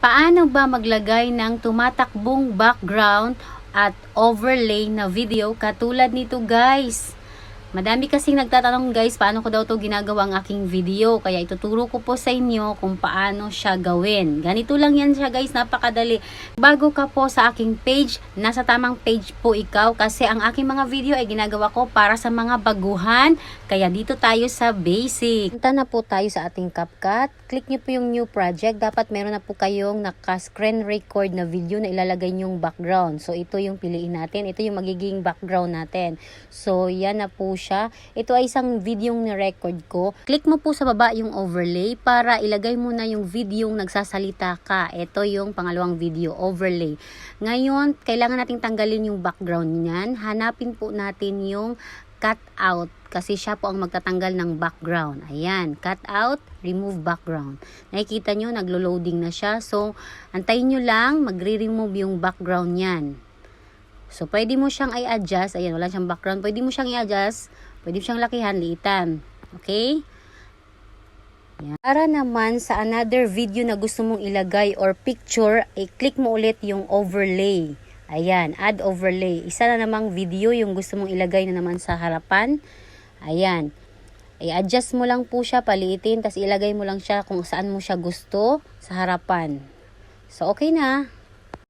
Paano ba maglagay ng tumatakbong background at overlay na video katulad nito guys? Madami kasing nagtatanong guys, paano ko daw to ginagawa ang aking video. Kaya ituturo ko po sa inyo kung paano siya gawin. Ganito lang yan siya guys, napakadali. Bago ka po sa aking page, nasa tamang page po ikaw kasi ang aking mga video ay ginagawa ko para sa mga baguhan. Kaya dito tayo sa basic. Punta na po tayo sa ating CapCut. Click nyo po yung new project. Dapat meron na po kayong naka-screen record na video na ilalagay nyong background. So ito yung piliin natin. Ito yung magiging background natin. So yan na po siya. Ito ay isang video ni record ko. Click mo po sa baba yung overlay para ilagay mo na yung video yung nagsasalita ka. Ito yung pangalawang video, overlay. Ngayon, kailangan nating tanggalin yung background niyan. Hanapin po natin yung cut out kasi siya po ang magtatanggal ng background. Ayan, cut out, remove background. Nakikita nyo, naglo-loading na siya. So, antayin nyo lang, magre-remove yung background niyan. So, pwede mo siyang i-adjust. Ayan, wala siyang background. Pwede mo siyang i-adjust. Pwede mo siyang lakihan, liitan. Okay? Ayan. Para naman sa another video na gusto mong ilagay or picture, i-click mo ulit yung overlay. Ayan, add overlay. Isa na namang video yung gusto mong ilagay na naman sa harapan. Ayan. I-adjust mo lang po siya, paliitin, tapos ilagay mo lang siya kung saan mo siya gusto sa harapan. So, okay na.